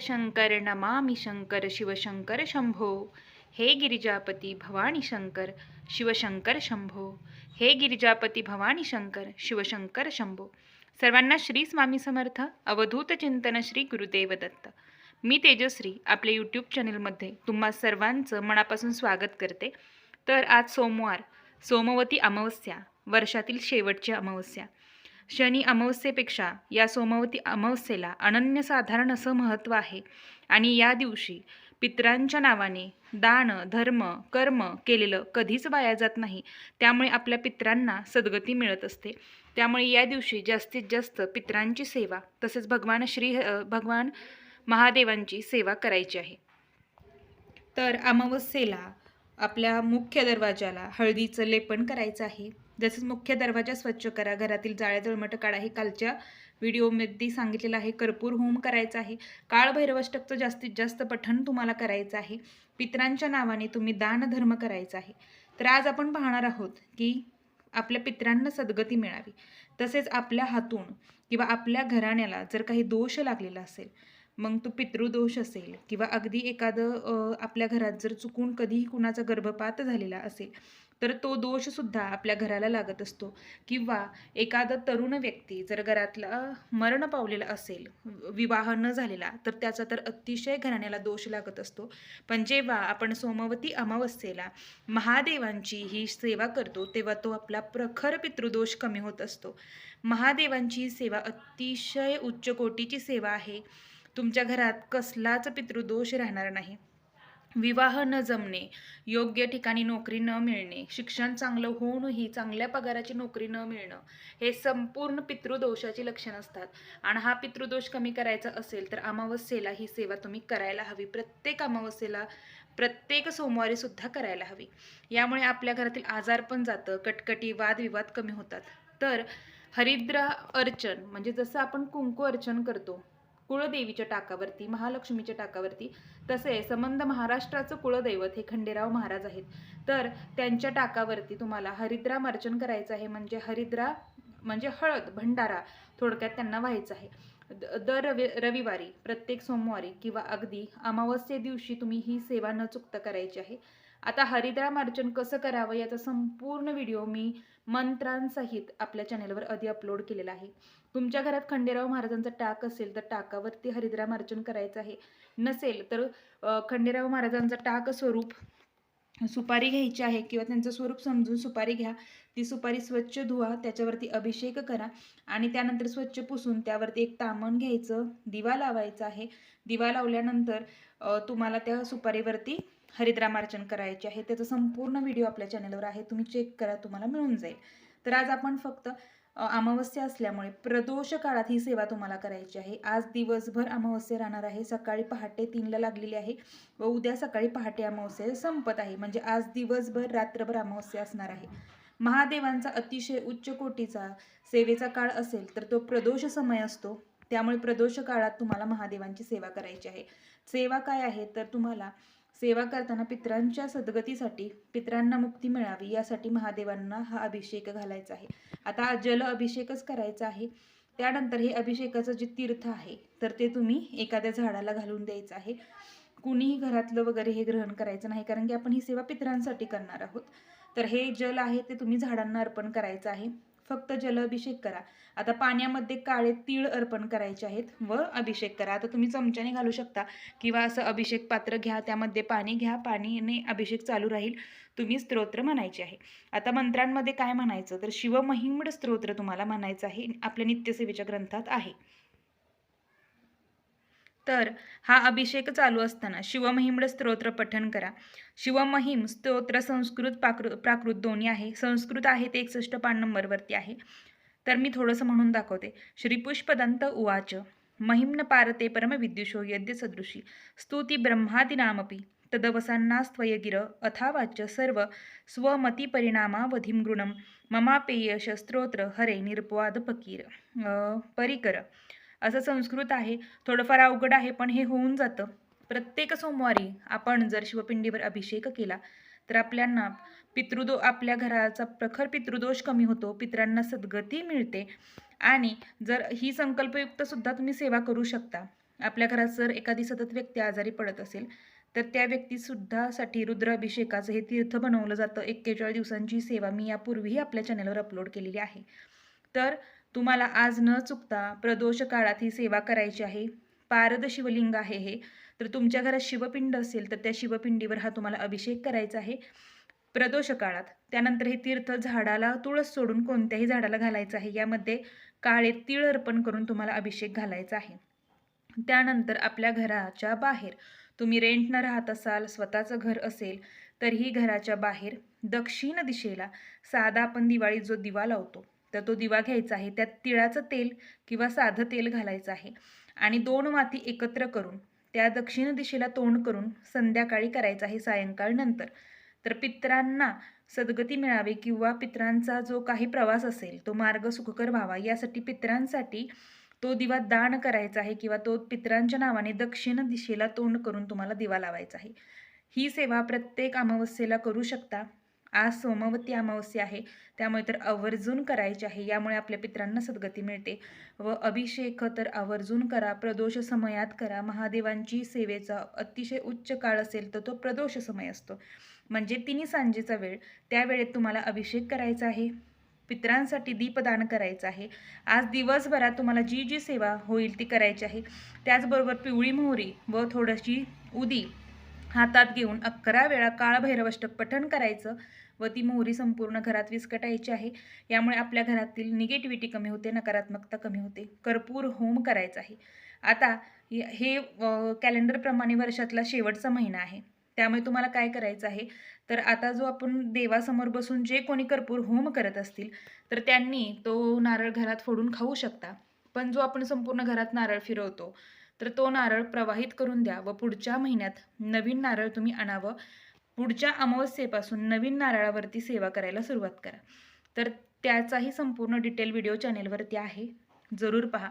शंकर नमामि शंकर शिवशंकर शंभो। हे गिरिजापती भवानी शंकर शिवशंकर शंभो। हे गिरिजापती भवानी शंकर शिवशंकर शंभो। सर्वांना श्री स्वामी समर्थ अवधूत चिंतन श्री गुरुदेव दत्त। मी तेजश्री आपल्या यूट्यूब चॅनलमध्ये तुम्हा सर्वांचं मनापासून स्वागत करते. तर आज सोमवार सोमवती अमावस्या वर्षातील शेवटची अमावस्या. शनी अमावस्येपेक्षा या सोमवती अमावस्येला अनन्यसाधारण असं महत्त्व आहे. आणि या दिवशी पितरांच्या नावाने दान धर्म कर्म केलेलं कधीच वाया जात नाही. त्यामुळे आपल्या पित्रांना सद्गती मिळत असते. त्यामुळे या दिवशी जास्तीत जास्त पितरांची सेवा तसेच भगवान श्री भगवान महादेवांची सेवा करायची आहे. तर अमावस्येला आपल्या मुख्य दरवाजाला हळदीचं लेपन करायचं आहे. जसेच मुख्य दरवाजा स्वच्छ करा घरातील जाळ्या जळमट काढा हे कालच्या व्हिडिओमध्ये सांगितलेलं आहे. कर्पूर होम करायचा आहे. काळभैरवष्टकचं जास्तीत जास्त पठण तुम्हाला करायचं आहे. पितरांच्या नावाने तुम्ही दानधर्म करायचा आहे. तर आज आपण पाहणार आहोत की आपल्या पितरांना सद्गती मिळावी. तसेच आपल्या हातून किंवा आपल्या घराण्याला जर काही दोष लागलेला असेल मग तो पितृदोष असेल किंवा अगदी एखादं आपल्या घरात जर चुकून कधीही कुणाचा गर्भपात झालेला असेल तर तो दोषसुद्धा आपल्या घराला लागत असतो. किंवा एखादा तरुण व्यक्ती जर घरातला मरण पावलेला असेल विवाह न झालेला तर त्याचा तर अतिशय घराण्याला दोष लागत असतो. पण जेव्हा आपण सोमवती अमावस्येला महादेवांची ही सेवा करतो तेव्हा तो आपला प्रखर पितृदोष कमी होत असतो. महादेवांची सेवा अतिशय उच्च कोटीची सेवा आहे. तुमच्या घरात कसलाच पितृदोष राहणार नाही. विवाह न जमणे योग्य ठिकाणी नोकरी न मिळणे शिक्षण चांगलं होऊनही चांगल्या पगाराची नोकरी न मिळणं हे संपूर्ण पितृदोषाची लक्षणं असतात. आणि हा पितृदोष कमी करायचा असेल तर अमावस्येला ही सेवा तुम्ही करायला हवी. प्रत्येक अमावस्येला प्रत्येक सोमवारी सुद्धा करायला हवी. यामुळे आपल्या घरातील आजार पण जातं कटकटी वादविवाद कमी होतात. तर हरिद्रा अर्चन म्हणजे जसं आपण कुंकू अर्चन करतो कुळदेवीच्या टाकावरती महालक्ष्मीच्या टाकावरती तसे संबंध महाराष्ट्राचं कुळदैवत हे खंडेराव महाराज आहेत. तर त्यांच्या टाकावरती तुम्हाला हरिद्राम अर्चन करायचं आहे म्हणजे हरिद्रा म्हणजे हळद भंडारा थोडक्यात त्यांना व्हायचं आहे. द- दर रवि रविवारी प्रत्येक सोमवारी किंवा अगदी अमावस्ये दिवशी तुम्ही ही सेवा न चुकता करायची आहे. आता हरिद्राम अर्चन कसं करावं याचा संपूर्ण व्हिडिओ मी मंत्रांसहित आपल्या चॅनेलवर आधी अपलोड केलेला आहे. तुमच्या घरात खंडेराव महाराजांचा टाक असेल तर टाकावरती हरिद्रामार्जन करायचं आहे. नसेल तर खंडेराव महाराजांचा टाक स्वरूप सुपारी घ्यायची आहे किंवा त्यांचं स्वरूप समजून सुपारी घ्या. ती सुपारी स्वच्छ धुवा त्याच्यावरती अभिषेक करा आणि त्यानंतर स्वच्छ पुसून त्यावरती एक तामण घ्यायचं दिवा लावायचा आहे. दिवा लावल्यानंतर तुम्हाला त्या सुपारीवरती हरिद्रामार्चन करायचे आहे. त्याचा संपूर्ण व्हिडिओ आपल्या चॅनलवर आहे. तुम्ही चेक करा तुम्हाला मिळून जाईल. तर आज आपण फक्त अमावस्या असल्यामुळे प्रदोष काळात ही सेवा तुम्हाला करायची आहे. आज दिवसभर अमावस्या राहणार आहे. सकाळी पहाटे तीनला लागलेली आहे व उद्या सकाळी पहाटे अमावस्या संपत आहे. म्हणजे आज दिवसभर रात्रभर अमावस्या असणार आहे. महादेवांचा अतिशय उच्च कोटीचा सेवेचा काळ असेल तर तो प्रदोष समय असतो. त्यामुळे प्रदोष काळात तुम्हाला महादेवांची सेवा करायची आहे. सेवा काय आहे? तर तुम्हाला सेवा करताना पितरांच्या सद्गतीसाठी पितरांना मुक्ती मिळावी यासाठी महादेवांना हा अभिषेक घालायचा आहे. आता जल अभिषेकच करायचा आहे. त्यानंतर हे अभिषेकाचं जे तीर्थ आहे तर ते तुम्ही एखाद्या झाडाला घालून द्यायचं आहे. कुणीही घरातलं वगैरे हे ग्रहण करायचं नाही कारण की आपण ही सेवा पितरांसाठी करणार आहोत. तर हे जल आहे ते तुम्ही झाडांना अर्पण करायचं आहे. फक्त जल अभिषेक करा. आता पाण्यामध्ये काळे तीळ अर्पण करायचे आहेत व अभिषेक करा. आता तुम्ही चमच्याने घालू शकता किंवा असं अभिषेक पात्र घ्या त्यामध्ये पाणी घ्या पाणीने अभिषेक चालू राहील तुम्ही स्तोत्र म्हणायचे आहे. आता मंत्रांमध्ये काय म्हणायचं? तर शिवमहिमड स्तोत्र तुम्हाला म्हणायचं आहे. आपल्या नित्यसेवेच्या ग्रंथात आहे. तर हा अभिषेक चालू असताना शिवमहिम स्तोत्र पठण करा. शिवमहिम स्तोत्र संस्कृत प्राकृत प्राकृत दोन्ही आहे. संस्कृत आहे ते एकसष्ट पान नंबरवरती आहे. तर मी थोडंसं म्हणून दाखवते. श्रीपुष्पदंत उवाच. महिम्न पारते परमविद्युषो यद्य सदृशी स्तुती ब्रह्मादिनामपि. तदवसांना गिर अथावाच्य सर्व स्वमतिपरिणामावधिं गृणं. ममापेयश स्तोत्र हरे निर्पवाद फकीर अं, परिकर. असं संस्कृत आहे थोडंफार अवघड आहे पण हे होऊन जातं. प्रत्येक सोमवारी आपण जर शिवपिंडीवर अभिषेक केला तर आपल्यांना पितृदो आपल्या घराचा प्रखर पितृदोष कमी होतो पितरांना सद्गती मिळते आणि जर ही संकल्पयुक्त सुद्धा तुम्ही सेवा करू शकता. आपल्या घरात जर एखादी सतत व्यक्ती आजारी पडत असेल तर त्या व्यक्तीसुद्धासाठी रुद्राभिषेकाचं हे तीर्थ बनवलं जातं. एक्केचाळीस दिवसांची सेवा मी यापूर्वीही आपल्या चॅनलवर अपलोड केलेली आहे. तर तुम्हाला आज न चुकता प्रदोष काळात ही सेवा करायची आहे. पारद शिवलिंग आहे हे. तर तुमच्या घरात शिवपिंड असेल तर त्या शिवपिंडीवर हा तुम्हाला अभिषेक करायचा आहे. प्रदोष काळात त्यानंतर हे तीर्थ झाडाला तुळस सोडून कोणत्याही झाडाला घालायचं आहे. यामध्ये काळे तीळ अर्पण करून तुम्हाला अभिषेक घालायचा आहे. त्यानंतर आपल्या घराच्या बाहेर तुम्ही रेंटनं राहत असाल स्वतःचं घर असेल तरीही घराच्या बाहेर दक्षिण दिशेला साधा आपण दिवाळीत जो दिवा लावतो तर तो दिवा घ्यायचा आहे. त्यात तिळाचं तेल किंवा साधं तेल घालायचं आहे. आणि दोन माती एकत्र करून त्या दक्षिण दिशेला तोंड करून संध्याकाळी करायचं आहे सायंकाळ नंतर. तर पित्रांना सद्गती मिळावी किंवा पित्रांचा जो काही प्रवास असेल तो मार्ग सुखकर व्हावा यासाठी पित्रांसाठी तो दिवा दान करायचा आहे किंवा तो पित्रांच्या नावाने दक्षिण दिशेला तोंड करून तुम्हाला दिवा लावायचा आहे. ही सेवा प्रत्येक अमावस्येला करू शकता. आज सोमवती अमावस्या आहे. त्यामुळे तर आवर्जून करायची आहे. यामुळे आपल्या पित्रांना सद्गती मिळते. व अभिषेक तर आवर्जून करा. प्रदोष समयात करा. महादेवांची सेवेचा अतिशय उच्च काळ असेल तर तो प्रदोष समय असतो. म्हणजे तिन्ही सांजेचा वेळ. त्या वेळेत तुम्हाला अभिषेक करायचा आहे. पित्रांसाठी दीपदान करायचं आहे. आज दिवसभरात तुम्हाला जी जी सेवा होईल ती करायची आहे. त्याचबरोबर पिवळी मोहरी व थोडीशी उदी हातात घेऊन अकरा वेळा काळभैरवष्टक पठण करायचं. व ती मोहरी संपूर्ण घरात विस्कटायची आहे. यामुळे आपल्या घरातील निगेटिव्हिटी कमी होते नकारात्मकता कमी होते. कर्पूर होम करायचा आहे. आता हे- हे कॅलेंडरप्रमाणे वर्षातला शेवटचा महिना आहे. त्यामुळे तुम्हाला काय करायचं आहे? तर आता जो आपण देवासमोर बसून जे कोणी कर्पूर होम करत असतील तर त्यांनी तो नारळ घरात फोडून खाऊ शकता. पण जो आपण संपूर्ण घरात नारळ फिरवतो तर तो नारळ प्रवाहित करून द्या व पुढच्या महिन्यात नवीन नारळ तुम्ही आणावं. पुढच्या अमावस्येपासून नवीन नारळावरती सेवा करायला सुरुवात करा. तर त्याचाही संपूर्ण डिटेल व्हिडिओ चॅनेलवरती आहे. जरूर पहा.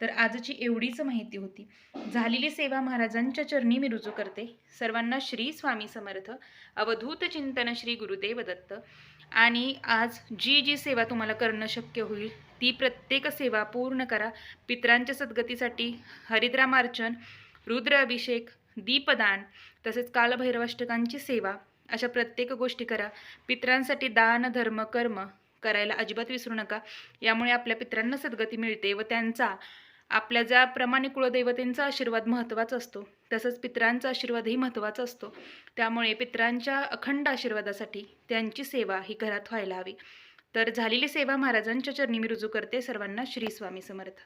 तर आजची एवढीच माहिती होती. झालेली सेवा महाराजांच्या चरणी मी रुजू करते. सर्वांना श्री स्वामी समर्थ. अवधूत चिंतन श्री गुरुदेव दत्त. आणि आज जी जी सेवा तुम्हाला करणं शक्य होईल ती प्रत्येक सेवा पूर्ण करा. पित्रांच्या सद्गतीसाठी हरिद्रामार्चन रुद्र अभिषेक दीपदान तसेच कालभैरवाष्टकांची सेवा अशा प्रत्येक गोष्टी करा. पित्रांसाठी दान धर्म कर्म करायला अजिबात विसरू नका. यामुळे आपल्या पित्रांना सद्गती मिळते व त्यांचा आपल्या ज्याप्रमाणे कुळदैवतेंचा आशीर्वाद महत्त्वाचा असतो तसंच पित्रांचा आशीर्वादही महत्त्वाचा असतो. त्यामुळे पित्रांच्या अखंड आशीर्वादासाठी त्यांची सेवा ही घरात व्हायला हवी. तर झालेली सेवा महाराजांच्या चरणी मी रुजू करते. सर्वांना श्री स्वामी समर्थ.